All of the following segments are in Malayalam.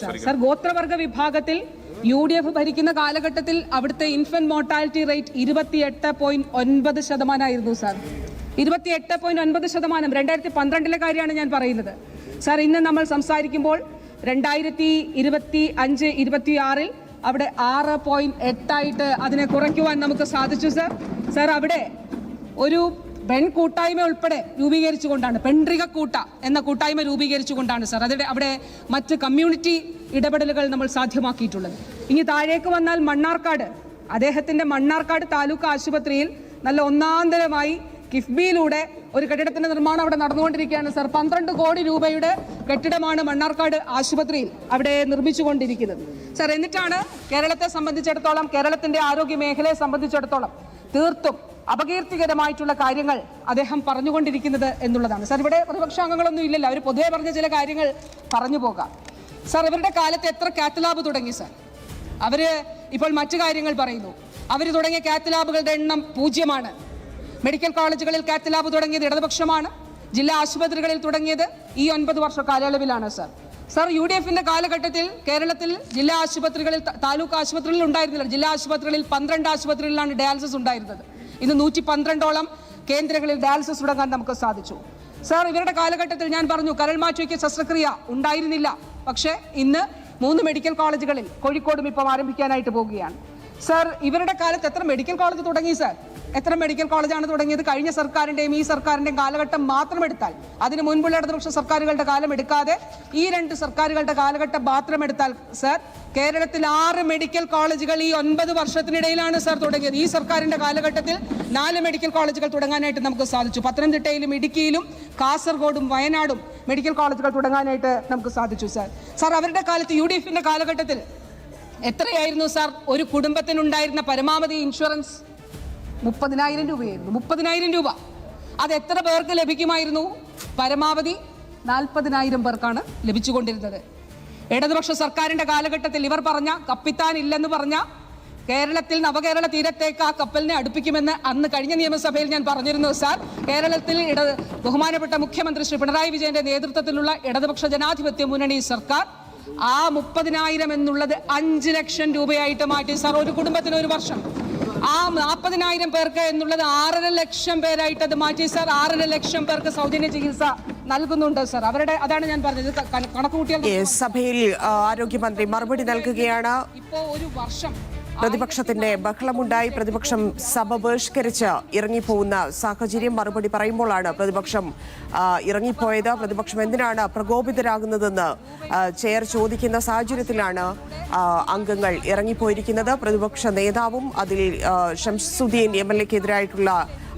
സാർ സാർ ഗോത്രവർഗ വിഭാഗത്തിൽ യു ഡി എഫ് ഭരിക്കുന്ന കാലഘട്ടത്തിൽ അവിടുത്തെ ഇൻഫന്റ് മോർട്ടാലിറ്റി റേറ്റ് ഇരുപത്തിയെട്ട് പോയിന്റ് ഒൻപത് ശതമാനമായിരുന്നു സാർ ഇരുപത്തിയെട്ട് പോയിന്റ് ഒൻപത് ശതമാനം. രണ്ടായിരത്തി പന്ത്രണ്ടിലെ കാര്യമാണ് ഞാൻ പറയുന്നത്. സർ ഇന്ന് നമ്മൾ സംസാരിക്കുമ്പോൾ രണ്ടായിരത്തി ഇരുപത്തി അഞ്ച് ഇരുപത്തിയാറിൽ അവിടെ ആറ് പോയിന്റ് എട്ടായിട്ട് അതിനെ കുറയ്ക്കുവാൻ നമുക്ക് സാധിച്ചു സർ സർ അവിടെ ഒരു പെൺ കൂട്ടായ്മ ഉൾപ്പെടെ രൂപീകരിച്ചുകൊണ്ടാണ്. പെൺറിക കൂട്ട എന്ന കൂട്ടായ്മ രൂപീകരിച്ചുകൊണ്ടാണ് സാർ. അതിടെ അവിടെ മറ്റ് കമ്മ്യൂണിറ്റി ഇടപെടലുകൾ നമ്മൾ സാധ്യമാക്കിയിട്ടുള്ളത്. ഇനി താഴേക്ക് വന്നാൽ മണ്ണാർക്കാട്. അദ്ദേഹത്തിന്റെ മണ്ണാർക്കാട് താലൂക്ക് ആശുപത്രിയിൽ നല്ല ഒന്നാന്തരമായി കിഫ്ബിയിലൂടെ ഒരു കെട്ടിടത്തിന്റെ നിർമ്മാണം അവിടെ നടന്നുകൊണ്ടിരിക്കുകയാണ് സാർ. പന്ത്രണ്ട് കോടി രൂപയുടെ കെട്ടിടമാണ് മണ്ണാർക്കാട് ആശുപത്രിയിൽ അവിടെ നിർമ്മിച്ചുകൊണ്ടിരിക്കുന്നത്. സാർ എന്നിട്ടാണ് കേരളത്തെ സംബന്ധിച്ചിടത്തോളം കേരളത്തിന്റെ ആരോഗ്യ മേഖലയെ സംബന്ധിച്ചിടത്തോളം തീർത്തും അപകീർത്തികരമായിട്ടുള്ള കാര്യങ്ങൾ അദ്ദേഹം പറഞ്ഞുകൊണ്ടിരിക്കുന്നത് എന്നുള്ളതാണ്. സാർ ഇവിടെ പ്രതിപക്ഷ അംഗങ്ങളൊന്നും ഇല്ലല്ലോ. അവർ പൊതുവെ പറഞ്ഞ ചില കാര്യങ്ങൾ പറഞ്ഞു പോകാം. സാർ ഇവരുടെ കാലത്ത് എത്ര കാറ്റലാബ് തുടങ്ങി സാർ? അവർ ഇപ്പോൾ മറ്റു കാര്യങ്ങൾ പറയുന്നു. അവർ തുടങ്ങിയ കാറ്റലാബുകളുടെ എണ്ണം പൂജ്യമാണ്. മെഡിക്കൽ കോളേജുകളിൽ കാറ്റലാബ് ലാബ് തുടങ്ങിയത് ഇടതുപക്ഷമാണ്. ജില്ലാ ആശുപത്രികളിൽ തുടങ്ങിയത് ഈ ഒൻപത് വർഷ കാലയളവിലാണ് സാർ. സാർ യു ഡി എഫിന്റെ കാലഘട്ടത്തിൽ കേരളത്തിൽ ജില്ലാ ആശുപത്രികളിൽ താലൂക്ക് ആശുപത്രികളിൽ ഉണ്ടായിരുന്നില്ല. ജില്ലാ ആശുപത്രികളിൽ പന്ത്രണ്ട് ആശുപത്രികളിലാണ് ഡയാലിസിസ് ഉണ്ടായിരുന്നത്. ഇന്ന് നൂറ്റി പന്ത്രണ്ടോളം കേന്ദ്രങ്ങളിൽ ഡയാലിസിസ് തുടങ്ങാൻ നമുക്ക് സാധിച്ചു. സാർ ഇവരുടെ കാലഘട്ടത്തിൽ ഞാൻ പറഞ്ഞു കരൾ മാറ്റിവയ്ക്ക് ശസ്ത്രക്രിയ ഉണ്ടായിരുന്നില്ല. പക്ഷേ ഇന്ന് മൂന്ന് മെഡിക്കൽ കോളേജുകളിൽ കോഴിക്കോടും ഇപ്പം ആരംഭിക്കാനായിട്ട് പോവുകയാണ്. സാർ ഇവരുടെ കാലത്ത് എത്ര മെഡിക്കൽ കോളേജ് തുടങ്ങി സാർ? എത്ര മെഡിക്കൽ കോളേജാണ് തുടങ്ങിയത്? കഴിഞ്ഞ സർക്കാരിന്റെയും ഈ സർക്കാരിന്റെയും കാലഘട്ടം മാത്രം എടുത്താൽ അതിന് മുൻപുള്ള ഇടതുപക്ഷ സർക്കാരുകളുടെ കാലം എടുക്കാതെ ഈ രണ്ട് സർക്കാരുകളുടെ കാലഘട്ടം മാത്രം എടുത്താൽ സാർ കേരളത്തിൽ ആറ് മെഡിക്കൽ കോളേജുകൾ ഈ ഒൻപത് വർഷത്തിനിടയിലാണ് സാർ തുടങ്ങിയത്. ഈ സർക്കാരിന്റെ കാലഘട്ടത്തിൽ നാല് മെഡിക്കൽ കോളേജുകൾ തുടങ്ങാനായിട്ട് നമുക്ക് സാധിച്ചു. പത്തനംതിട്ടയിലും ഇടുക്കിയിലും കാസർഗോഡും വയനാടും മെഡിക്കൽ കോളേജുകൾ തുടങ്ങാനായിട്ട് നമുക്ക് സാധിച്ചു സാർ. സാർ അവരുടെ കാലത്ത് യു ഡി എഫിന്റെ കാലഘട്ടത്തിൽ എത്രയായിരുന്നു സാർ? ഒരു കുടുംബത്തിനുണ്ടായിരുന്ന പരമാവധി ഇൻഷുറൻസ്? മുപ്പതിനായിരം രൂപയായിരുന്നു. മുപ്പതിനായിരം രൂപ. അത് എത്ര പേർക്ക് ലഭിക്കുമായിരുന്നു? പരമാവധി നാൽപ്പതിനായിരം പേർക്കാണ് ലഭിച്ചുകൊണ്ടിരുന്നത്. ഇടതുപക്ഷ സർക്കാരിന്റെ കാലഘട്ടത്തിൽ ഇവർ പറഞ്ഞ കപ്പിത്താൻ ഇല്ലെന്ന് പറഞ്ഞ കേരളത്തിൽ നവകേരള തീരത്തേക്ക് ആ കപ്പലിനെ അടുപ്പിക്കുമെന്ന് അന്ന് കഴിഞ്ഞ നിയമസഭയിൽ ഞാൻ പറഞ്ഞിരുന്നു സാർ. കേരളത്തിൽ ഇട ബഹുമാനപ്പെട്ട മുഖ്യമന്ത്രി ശ്രീ പിണറായി വിജയന്റെ നേതൃത്വത്തിലുള്ള ഇടതുപക്ഷ ജനാധിപത്യ മുന്നണി സർക്കാർ ആ മുപ്പതിനായിരം എന്നുള്ളത് അഞ്ച് ലക്ഷം രൂപയായിട്ട് മാറ്റി. സാർ ഒരു കുടുംബത്തിന് ഒരു വർഷം. ആ നാൽപ്പതിനായിരം പേർക്ക് എന്നുള്ളത് ആറര ലക്ഷം പേരായിട്ട് അത് മാറ്റി. സാർ ആറര ലക്ഷം പേർക്ക് സൗജന്യ ചികിത്സ നൽകുന്നുണ്ട് സർ. അവരുടെ അതാണ് ഞാൻ പറഞ്ഞത്. കണക്ക് കൂട്ടിയാൽ സഭയിൽ ആരോഗ്യമന്ത്രി മറുപടി നൽകുകയാണ്. ഇപ്പോ ഒരു വർഷം പ്രതിപക്ഷത്തിന്റെ ബഹളമുണ്ടായി. പ്രതിപക്ഷം സഭ ബഹിഷ്കരിച്ച് ഇറങ്ങിപ്പോകുന്ന സാഹചര്യം മറുപടി പറയുമ്പോഴാണ് പ്രതിപക്ഷം ഇറങ്ങിപ്പോയത്. പ്രതിപക്ഷം എന്തിനാണ് പ്രകോപിതരാകുന്നതെന്ന് ചെയർ ചോദിക്കുന്ന സാഹചര്യത്തിലാണ് അംഗങ്ങൾ ഇറങ്ങിപ്പോയിരിക്കുന്നത്. പ്രതിപക്ഷ നേതാവും അതിൽ ഷംസുദ്ദീൻ എം എൽ എക്കെതിരായിട്ടുള്ള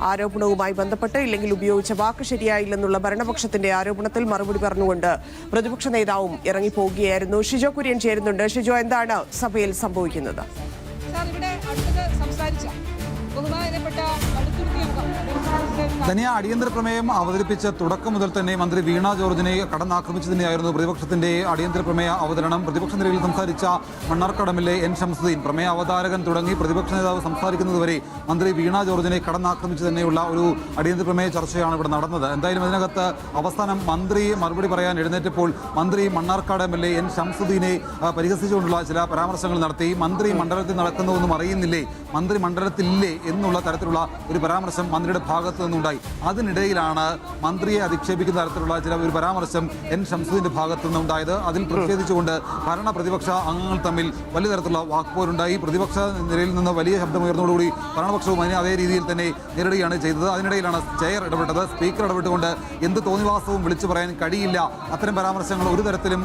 ആരോപണവുമായി ബന്ധപ്പെട്ട് ഇല്ലെങ്കിൽ ഉപയോഗിച്ച വാക്ക് ശരിയായില്ലെന്നുള്ള ഭരണപക്ഷത്തിന്റെ ആരോപണത്തിൽ മറുപടി പറഞ്ഞുകൊണ്ട് പ്രതിപക്ഷ നേതാവും ഇറങ്ങിപ്പോവുകയായിരുന്നു. ഷിജോ കുര്യൻ ചേരുന്നുണ്ട്. ഷിജോ എന്താണ് സഭയിൽ സംഭവിക്കുന്നത്? സംസാരിച്ച. ബഹുമാനപ്പെട്ട അടുത്തുരുത്തി അംഗം. ധനിയ അടിയന്തര പ്രമേയം അവതരിപ്പിച്ച തുടക്കം മുതൽ തന്നെ മന്ത്രി വീണ ജോർജിനെ കടന്നാക്രമിച്ചു തന്നെയായിരുന്നു പ്രതിപക്ഷത്തിന്റെ അടിയന്തര പ്രമേയ അവതരണം. പ്രതിപക്ഷ നിലയിൽ സംസാരിച്ച മണ്ണാർക്കടമിലെ എൻ. ശംസുദ്ദീൻ പ്രമേയ അവതാരകൻ തുടങ്ങി പ്രതിപക്ഷ നേതാവ് സംസാരിക്കുന്നതുവരെ മന്ത്രി വീണ ജോർജിനെ കടന്നാക്രമിച്ചു തന്നെയുള്ള ഒരു അടിയന്തര പ്രമേയ ചർച്ചയാണ് ഇവിടെ നടന്നത്. എന്തായാലും ഇതിനകത്ത് അവസാനം മന്ത്രി മറുപടി പറയാൻ എഴുന്നേറ്റപ്പോൾ മന്ത്രി Mannarkkad M L A N. ശംസുദ്ദീനെ പരിഹസിച്ചുകൊണ്ടുള്ള ചില പരാമർശങ്ങൾ നടത്തി മന്ത്രി മണ്ഡലത്തിൽ നടക്കുന്നതൊന്നും അറിയുന്നില്ലേ മന്ത്രി മണ്ഡലത്തിലില്ലേ എന്നുള്ള തരത്തിലുള്ള ഒരു പരാമർശം മന്ത്രിയുടെ ഭാഗത്തു നിന്നുണ്ടായി. അതിനിടയിലാണ് മന്ത്രിയെ അധിക്ഷേപിക്കുന്ന തരത്തിലുള്ള ചില ഒരു പരാമർശം എൻ ഷംസുദ്ദീന്റെ ഭാഗത്തു നിന്നുണ്ടായത് അതിൽ പ്രതിഷേധിച്ചുകൊണ്ട് ഭരണ പ്രതിപക്ഷ അംഗങ്ങൾ തമ്മിൽ വലിയ തരത്തിലുള്ള വാക്പോരുണ്ടായി. പ്രതിപക്ഷ നിരയിൽ നിന്ന് വലിയ ശബ്ദമുയർന്നതോടുകൂടി ഭരണപക്ഷവും അതിനെ അതേ രീതിയിൽ തന്നെ നേരിടുകയാണ് ചെയ്തത്. അതിനിടയിലാണ് ചെയർ ഇടപെട്ടത്. സ്പീക്കർ ഇടപെട്ടുകൊണ്ട് എന്ത് തോന്നിവാസവും വിളിച്ചു പറയാൻ കഴിയില്ല. അത്തരം പരാമർശങ്ങൾ ഒരു തരത്തിലും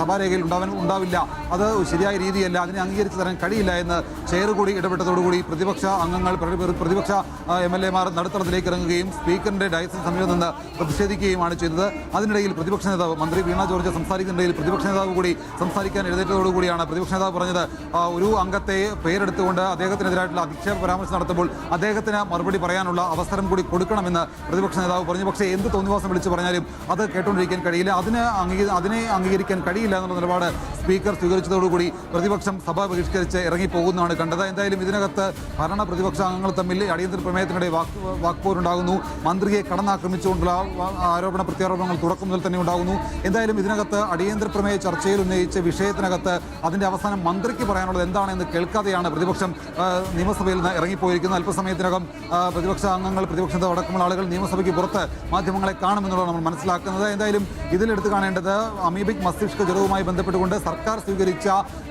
സഭാരേഖയിൽ ഉണ്ടാവാൻ ഉണ്ടാവില്ല. അത് ശരിയായ രീതിയല്ല. അതിനെ അംഗീകരിച്ചു തരാൻ കഴിയില്ല എന്ന് ചെയർ കൂടി ഇടപെട്ടതോടുകൂടി പ്രതിപക്ഷ അംഗങ്ങൾ പ്രതിപക്ഷ എം എൽ എമാർ നടുത്തളത്തിലേക്ക് ഇറങ്ങുകയും സ്പീക്കറിന്റെ ഡയസിന് സമീപം നിന്ന് പ്രതിഷേധിക്കുകയുമാണ് ചെയ്തത്. അതിനിടയിൽ പ്രതിപക്ഷ നേതാവ് മന്ത്രി വീണ ജോർജ് സംസാരിക്കുന്നതിനിടയിൽ പ്രതിപക്ഷ നേതാവ് കൂടി സംസാരിക്കാൻ എഴുന്നേറ്റതോടുകൂടിയാണ് പ്രതിപക്ഷ നേതാവ് പറഞ്ഞത്. ഒരു അംഗത്തെ പേരെടുത്തുകൊണ്ട് അദ്ദേഹത്തിനെതിരായിട്ടുള്ള അധിക്ഷേപ പരാമർശം നടത്തുമ്പോൾ അദ്ദേഹത്തിന് മറുപടി പറയാനുള്ള അവസരം കൂടി കൊടുക്കണമെന്ന് പ്രതിപക്ഷ നേതാവ് പറഞ്ഞു. പക്ഷേ എന്ത് തോന്നിവാസം വിളിച്ചു പറഞ്ഞാലും അത് കേട്ടുകൊണ്ടിരിക്കാൻ കഴിയില്ല. അതിന് അതിനെ അംഗീകരിക്കാൻ കഴിയില്ല എന്നുള്ള നിലപാട് സ്പീക്കർ സ്വീകരിച്ചതോടുകൂടി പ്രതിപക്ഷം സഭ ബഹിഷ്കരിച്ച് ഇറങ്ങിപ്പോകുന്നതാണ് കണ്ടത്. എന്തായാലും ഇതിനകത്ത് ഭരണ പ്രതിപക്ഷ അംഗങ്ങൾ തമ്മിൽ അടിയന്തര പ്രമേയത്തിനിടെ വാക്ക് വാക്പോരുണ്ടാകുന്നു മന്ത്രിയെ കടന്നാക്രമിച്ചുകൊണ്ടുള്ള ആരോപണ പ്രത്യാരോപണങ്ങൾ തുടക്കം മുതൽ തന്നെ ഉണ്ടാകുന്നു. എന്തായാലും ഇതിനകത്ത് അടിയന്തര പ്രമേയ ചർച്ചയിൽ ഉന്നയിച്ച വിഷയത്തിനകത്ത് അതിന്റെ അവസാനം മന്ത്രിക്ക് പറയാനുള്ളത് എന്താണെന്ന് കേൾക്കാതെയാണ് പ്രതിപക്ഷം നിയമസഭയിൽ നിന്ന് ഇറങ്ങിപ്പോയിരിക്കുന്നത്. അല്പസമയത്തിനകം പ്രതിപക്ഷ അംഗങ്ങൾ പ്രതിപക്ഷ നേതാവ് അടക്കമുള്ള ആളുകൾ നിയമസഭയ്ക്ക് പുറത്ത് മാധ്യമങ്ങളെ കാണുമെന്നുള്ളത് നമ്മൾ മനസ്സിലാക്കുന്നത്. എന്തായാലും ഇതിലെടുത്ത് കാണേണ്ടത് അമീബിക് മസ്തിഷ്ക ജ്വരവുമായി ബന്ധപ്പെട്ടുകൊണ്ട് സർക്കാർ സ്വീകരിച്ച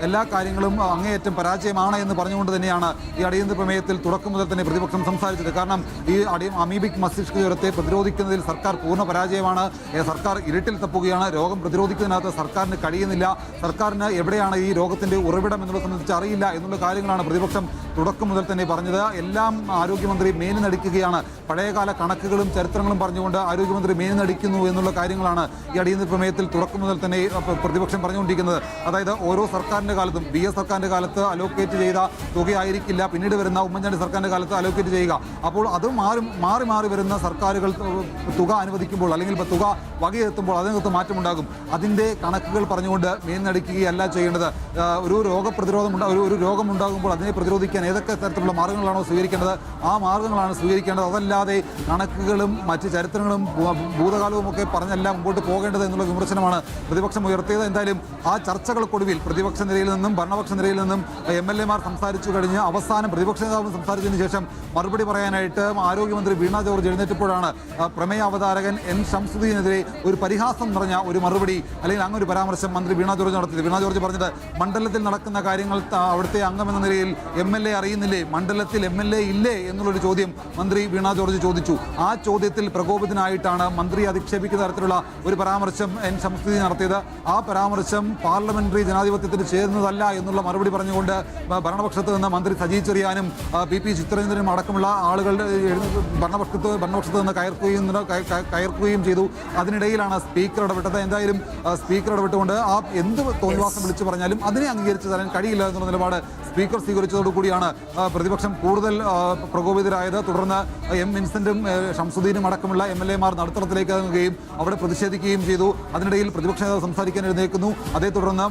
എല്ലാ കാര്യങ്ങളും അങ്ങേയറ്റം പരാജയമാണ് എന്ന് പറഞ്ഞുകൊണ്ട് തന്നെയാണ് ഈ അടിയന്തര പ്രമേയത്തിൽ തുടക്കം മുതൽ തന്നെ പ്രതിപക്ഷം സംസാരിച്ചത്. കാരണം ഈ അടി അമീബിക് മസ്തിഷ്ക ജ്വരത്തെ പ്രതിരോധിക്കുന്നതിൽ സർക്കാർ പൂർണ പരാജയമാണ്. സർക്കാർ ഇരുട്ടിൽ തപ്പുകയാണ്. രോഗം പ്രതിരോധിക്കുന്നതിനകത്ത് സർക്കാരിന് കഴിയുന്നില്ല. സർക്കാരിന് എവിടെയാണ് ഈ രോഗത്തിന്റെ ഉറവിടം എന്നുള്ളത് സംബന്ധിച്ച് അറിയില്ല എന്നുള്ള കാര്യങ്ങളാണ് പ്രതിപക്ഷം തുടക്കം മുതൽ തന്നെ പറഞ്ഞത്. എല്ലാം ആരോഗ്യമന്ത്രി മേനി നടിക്കുകയാണ് പഴയകാല കണക്കുകളും ചരിത്രങ്ങളും പറഞ്ഞുകൊണ്ട് ആരോഗ്യമന്ത്രി മേനി നടിക്കുന്നു എന്നുള്ള കാര്യങ്ങളാണ് ഈ അടിയന്തര പ്രമേയത്തിൽ തുടക്കം മുതൽ തന്നെ പ്രതിപക്ഷം പറഞ്ഞുകൊണ്ടിരിക്കുന്നത്. അതായത് ഓരോ സർക്കാരിന്റെ കാലത്തും ബി എസ് സർക്കാരിന്റെ കാലത്ത് അലോക്കേറ്റ് ചെയ്ത തുകയായിരിക്കില്ല. പിന്നീട് വരുന്ന ഉമ്മൻചാണ്ടി സർക്കാരിന്റെ കാലത്ത് അലോക്കേറ്റ് ചെയ്യുക. അപ്പോൾ അത് മാറി മാറി മാറി വരുന്ന സർക്കാരുകൾ തുക അനുവദിക്കുമ്പോൾ അല്ലെങ്കിൽ ഇപ്പോൾ തുക വകയെത്തുമ്പോൾ അതിനകത്ത് മാറ്റമുണ്ടാകും. അതിന്റെ കണക്കുകൾ പറഞ്ഞുകൊണ്ട് മേന്നടിക്കുകയല്ല ചെയ്യേണ്ടത്. ഒരു രോഗപ്രതിരോധം ഒരു രോഗം ഉണ്ടാകുമ്പോൾ അതിനെ പ്രതിരോധിക്കാൻ ഏതൊക്കെ തരത്തിലുള്ള മാർഗങ്ങളാണോ സ്വീകരിക്കേണ്ടത്? ആ മാർഗങ്ങളാണ് സ്വീകരിക്കേണ്ടത്. അതല്ലാതെ കണക്കുകളും മറ്റ് ചരിത്രങ്ങളും ഭൂതകാലവും ഒക്കെ പറഞ്ഞല്ല മുമ്പോട്ട് പോകേണ്ടത് എന്നുള്ള വിമർശനമാണ് പ്രതിപക്ഷം ഉയർത്തിയത്. എന്തായാലും ആ ചർച്ചകൾക്കൊടുവിൽ പ്രതിപക്ഷ നിരയിൽ നിന്നും ഭരണപക്ഷ നിരയിൽ നിന്നും എം എൽ എമാർ സംസാരിച്ചു കഴിഞ്ഞ് അവസാനം പ്രതിപക്ഷ നേതാവ് സംസാരിച്ചതിന് ശേഷം മറുപടി പറയാനായിട്ട് ആരോഗ്യമന്ത്രി വീണ ജോർജ് എഴുന്നേറ്റപ്പോഴാണ് പ്രമേയ അവതാരകൻ എൻ ഷംസുദ്ദീനെതിരെ ഒരു പരിഹാസം നിറഞ്ഞ ഒരു മറുപടി അല്ലെങ്കിൽ അങ്ങനെ ഒരു പരാമർശം മന്ത്രി വീണ ജോർജ് നടത്തിയത്. വീണ ജോർജ് പറഞ്ഞത് മണ്ഡലത്തിൽ നടക്കുന്ന കാര്യങ്ങൾ അവിടുത്തെ അംഗമെന്ന നിലയിൽ എം എൽ എ അറിയുന്നില്ലേ? മണ്ഡലത്തിൽ എം എൽ എ ഇല്ലേ? എന്നുള്ളൊരു ചോദ്യം മന്ത്രി വീണ ജോർജ് ചോദിച്ചു. ആ ചോദ്യത്തിൽ പ്രകോപിതനായിട്ടാണ് മന്ത്രി അധിക്ഷേപിക്കുന്ന തരത്തിലുള്ള ഒരു പരാമർശം എൻ ശംസുദ്ദീൻ നടത്തിയത്. ആ പരാമർശം പാർലമെന്ററി ജനാധിപത്യത്തിന് ചേരുന്നതല്ല എന്നുള്ള മറുപടി പറഞ്ഞുകൊണ്ട് ഭരണപക്ഷത്ത് നിന്ന് മന്ത്രി സജി ചെറിയാനും പി പി ചിത്രരഞ്ജനും അടക്കമുള്ള ആളുകളുടെ ഭരണപക്ഷത്ത് ഭരണപക്ഷത്ത് നിന്ന് കയർക്കുകയും കയർക്കുകയും ചെയ്തു. അതിനിടയിലാണ് സ്പീക്കർ ഇടപെട്ടത്. എന്തായാലും സ്പീക്കർ ഇടപെട്ടുകൊണ്ട് ആ എന്ത് തോന്നിവാസം വിളിച്ചു പറഞ്ഞാലും അതിനെ അംഗീകരിച്ച് തരാൻ കഴിയില്ല എന്നുള്ള നിലപാട് സ്പീക്കർ സ്വീകരിച്ചതോടുകൂടിയാണ് പ്രതിപക്ഷം കൂടുതൽ പ്രകോപിതരായത്. തുടർന്ന് എം വിൻസെന്റും ഷംസുദ്ദീനും അടക്കമുള്ള എം എൽ എമാർ നടുത്തളത്തിലേക്ക് ഇറങ്ങുകയും അവിടെ പ്രതിഷേധിക്കുകയും ചെയ്തു. അതിനിടയിൽ പ്രതിപക്ഷ നേതാവ് സംസാരിക്കാൻ എഴുന്നേക്കുന്നു അതേ തുടർന്ന്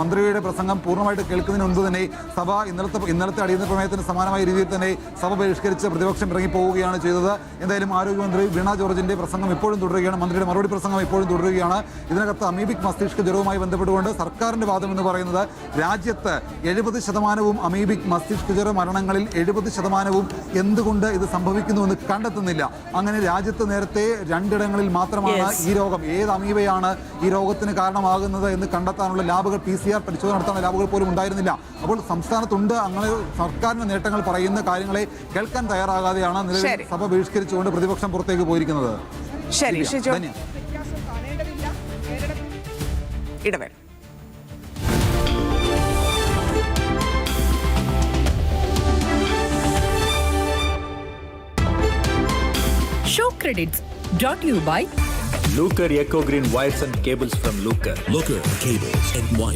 മന്ത്രിയുടെ പ്രസംഗം പൂർണമായിട്ട് കേൾക്കുന്നതിന് മുൻപ് തന്നെ സഭ ഇന്നലത്തെ ഇന്നലത്തെ അടിയന്തര പ്രമേയത്തിന് സമാനമായ രീതിയിൽ തന്നെ സഭ ബഹിഷ്കരിച്ച് പ്രതിപക്ഷം ഇറങ്ങിപ്പോവുകയാണ് ചെയ്തത്. എന്തായാലും ആരോഗ്യമന്ത്രി വീണ ജോർജിന്റെ പ്രസംഗം ഇപ്പോഴും തുടരുകയാണ്. മന്ത്രിയുടെ മറുപടി പ്രസംഗം ഇപ്പോഴും തുടരുകയാണ്. ഇതിനകത്ത് അമീബിക് മസ്തിഷ്ക ജ്വരവുമായി ബന്ധപ്പെട്ടുകൊണ്ട് സർക്കാരിന്റെ വാദം എന്ന് പറയുന്നത് രാജ്യത്ത് എഴുപത് ശതമാനവും അമീബിക് മസ്തിഷ്കജ്വര മരണങ്ങളിൽ എഴുപത് ശതമാനവും എന്തുകൊണ്ട് ഇത് സംഭവിക്കുന്നുവെന്ന് കണ്ടെത്തുന്നില്ല. അങ്ങനെ രാജ്യത്ത് നേരത്തെ രണ്ടിടങ്ങളിൽ മാത്രമാണ് ഈ രോഗം. ഏത് അമീബയാണ് ഈ രോഗത്തിന് കാരണമാകുന്നത് എന്ന് കണ്ടെത്താനുള്ള ലാബുകൾ പി സി ആർ പരിശോധന നടത്താനുള്ള ലാബുകൾ പോലും ഉണ്ടായിരുന്നില്ല. അപ്പോൾ സംസ്ഥാനത്തുണ്ട്. അങ്ങനെ സർക്കാരിന്റെ നേട്ടങ്ങൾ പറയുന്ന കാര്യങ്ങളെ കേൾക്കാൻ തയ്യാറാകാതെയാണ് നിലവിൽ. സഭ ബഹിഷ്കരിച്ചുകൊണ്ട് പ്രതിപക്ഷം പുറത്തേക്ക് പോയിരിക്കുന്നത്. ശരി. ഇടവേള. Credits brought to you by Luker Eco Green wires and cables from Luker. Looker Cables and Wires.